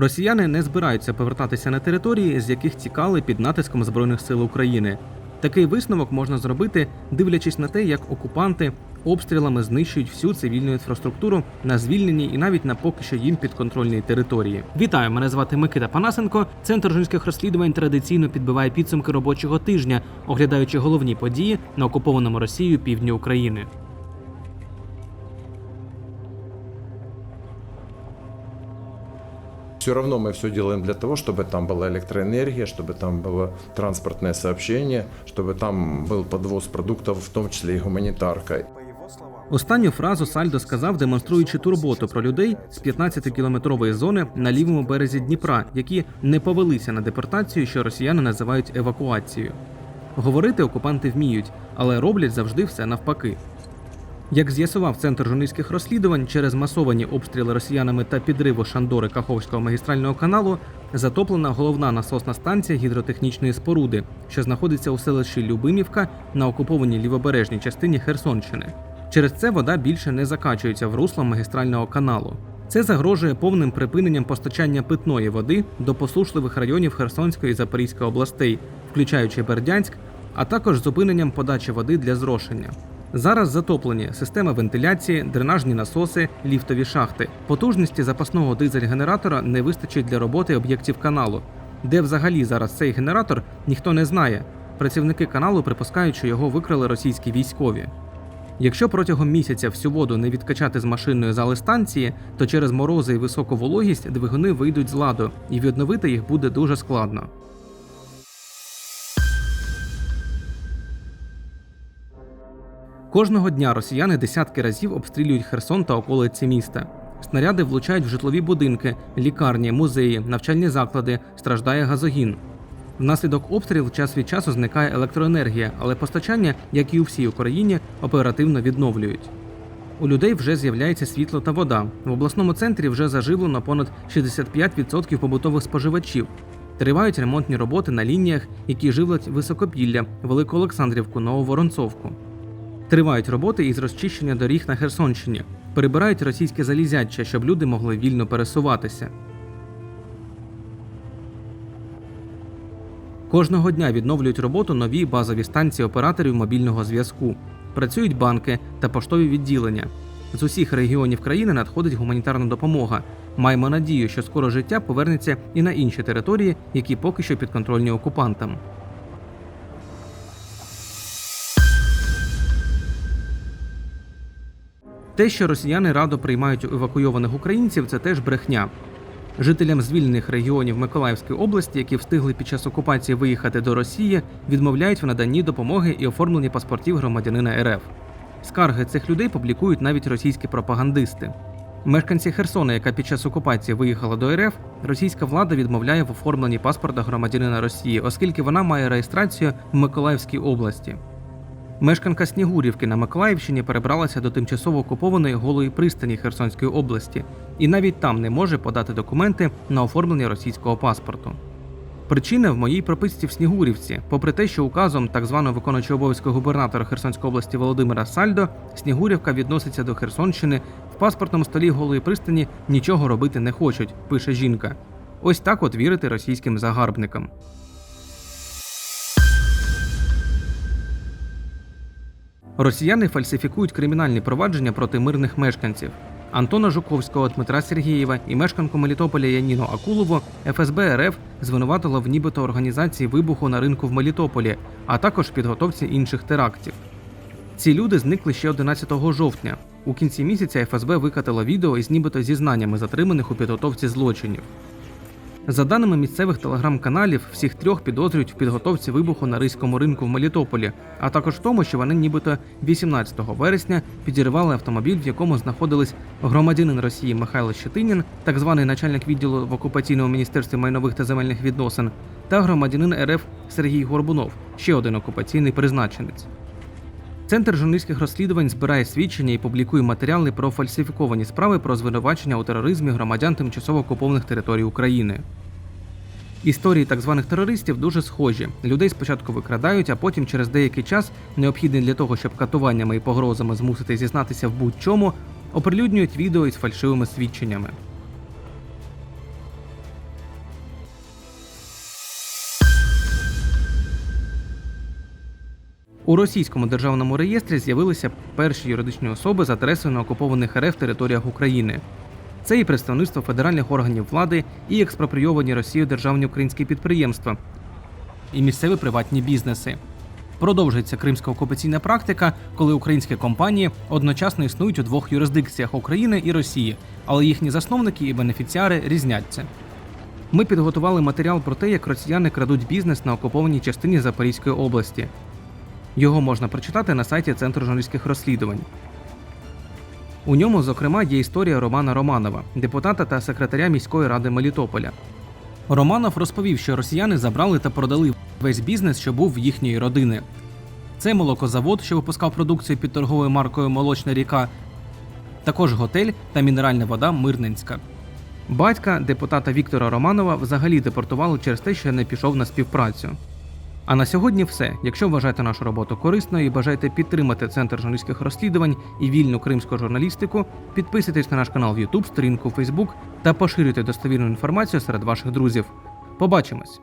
Росіяни не збираються повертатися на території, з яких тікали під натиском збройних сил України. Такий висновок можна зробити, дивлячись на те, як окупанти обстрілами знищують всю цивільну інфраструктуру на звільненій і навіть на поки що їм підконтрольній території. Вітаю, мене звати Микита Панасенко. Центр журналістських розслідувань традиційно підбиває підсумки робочого тижня, оглядаючи головні події на окупованому Росією півдні України. Все равно мы все делаем для того, чтобы там была электроэнергия, чтобы там было транспортное сообщение, чтобы там был подвоз продуктов, в том числе и гуманитарка. Останню фразу Сальдо сказав, демонструючи турботу про людей з 15-кілометрової зони на лівому березі Дніпра, які не повелися на депортацію, що росіяни називають евакуацією. Говорити окупанти вміють, але роблять завжди все навпаки. Як з'ясував центр журналістських розслідувань, через масовані обстріли росіянами та підриву Шандори Каховського магістрального каналу затоплена головна насосна станція гідротехнічної споруди, що знаходиться у селищі Любимівка на окупованій лівобережній частині Херсонщини. Через це вода більше не закачується в русло магістрального каналу. Це загрожує повним припиненням постачання питної води до посушливих районів Херсонської і Запорізької областей, включаючи Бердянськ, а також зупиненням подачі води для зрошення. Зараз затоплені система вентиляції, дренажні насоси, ліфтові шахти. Потужності запасного дизель-генератора не вистачить для роботи об'єктів каналу. Де взагалі зараз цей генератор, ніхто не знає. Працівники каналу припускають, що його викрали російські військові. Якщо протягом місяця всю воду не відкачати з машинної зали станції, то через морози і високу вологість двигуни вийдуть з ладу, і відновити їх буде дуже складно. Кожного дня росіяни десятки разів обстрілюють Херсон та околиці міста. Снаряди влучають в житлові будинки, лікарні, музеї, навчальні заклади, страждає газогін. Внаслідок обстрілів час від часу зникає електроенергія, але постачання, як і у всій Україні, оперативно відновлюють. У людей вже з'являється світло та вода. В обласному центрі вже заживлено понад 65% побутових споживачів. Тривають ремонтні роботи на лініях, які живлять Високопілля, Велику Олександрівку, Нововоронцовку. Тривають роботи із розчищення доріг на Херсонщині. Перебирають російське залізяче, щоб люди могли вільно пересуватися. Кожного дня відновлюють роботу нові базові станції операторів мобільного зв'язку. Працюють банки та поштові відділення. З усіх регіонів країни надходить гуманітарна допомога. Маємо надію, що скоро життя повернеться і на інші території, які поки що підконтрольні окупантам. Те, що росіяни радо приймають евакуйованих українців, це теж брехня. Жителям звільнених регіонів Миколаївської області, які встигли під час окупації виїхати до Росії, відмовляють в наданні допомоги і оформленні паспортів громадянина РФ. Скарги цих людей публікують навіть російські пропагандисти. Мешканці Херсона, яка під час окупації виїхала до РФ, російська влада відмовляє в оформленні паспорта громадянина Росії, оскільки вона має реєстрацію в Миколаївській області. Мешканка Снігурівки на Миколаївщині перебралася до тимчасово окупованої голої пристані Херсонської області і навіть там не може подати документи на оформлення російського паспорту. Причина в моїй прописці в Снігурівці, попри те, що указом так званого виконуючого обов'язки губернатора Херсонської області Володимира Сальдо Снігурівка відноситься до Херсонщини в паспортному столі голої пристані нічого робити не хочуть, пише жінка. Ось так от вірити російським загарбникам. Росіяни фальсифікують кримінальні провадження проти мирних мешканців. Антона Жуковського, Дмитра Сергієва і мешканку Мелітополя Яніну Акулову ФСБ РФ звинуватило в нібито організації вибуху на ринку в Мелітополі, а також підготовці інших терактів. Ці люди зникли ще 11 жовтня. У кінці місяця ФСБ викатило відео із нібито зізнаннями затриманих у підготовці злочинів. За даними місцевих телеграм-каналів, всіх трьох підозрюють в підготовці вибуху на ризькому ринку в Мелітополі, а також в тому, що вони нібито 18 вересня підірвали автомобіль, в якому знаходились громадянин Росії Михайло Щетинін, так званий начальник відділу в окупаційному міністерстві майнових та земельних відносин, та громадянин РФ Сергій Горбунов, ще один окупаційний призначенець. Центр журналістських розслідувань збирає свідчення і публікує матеріали про фальсифіковані справи про звинувачення у тероризмі громадян тимчасово окупованих територій України. Історії так званих терористів дуже схожі. Людей спочатку викрадають, а потім через деякий час, необхідний для того, щоб катуваннями і погрозами змусити зізнатися в будь-чому, оприлюднюють відео із фальшивими свідченнями. У російському державному реєстрі з'явилися перші юридичні особи з адресою на окупованих РФ територіях України. Це і представництво федеральних органів влади, і експропрійовані Росією державні українські підприємства, і місцеві приватні бізнеси. Продовжується кримська окупаційна практика, коли українські компанії одночасно існують у двох юрисдикціях України і Росії, але їхні засновники і бенефіціари різняться. Ми підготували матеріал про те, як росіяни крадуть бізнес на окупованій частині Запорізької області. Його можна прочитати на сайті Центру журналістських розслідувань. У ньому, зокрема, є історія Романа Романова, депутата та секретаря міської ради Мелітополя. Романов розповів, що росіяни забрали та продали весь бізнес, що був в їхньої родини. Це молокозавод, що випускав продукцію під торговою маркою Молочна ріка, також готель та мінеральна вода Мирненська. Батька депутата Віктора Романова взагалі депортували через те, що не пішов на співпрацю. А на сьогодні все. Якщо вважаєте нашу роботу корисною і бажаєте підтримати центр журналістських розслідувань і вільну кримську журналістику, підписуйтесь на наш канал в YouTube, сторінку в Facebook та поширюйте достовірну інформацію серед ваших друзів. Побачимось!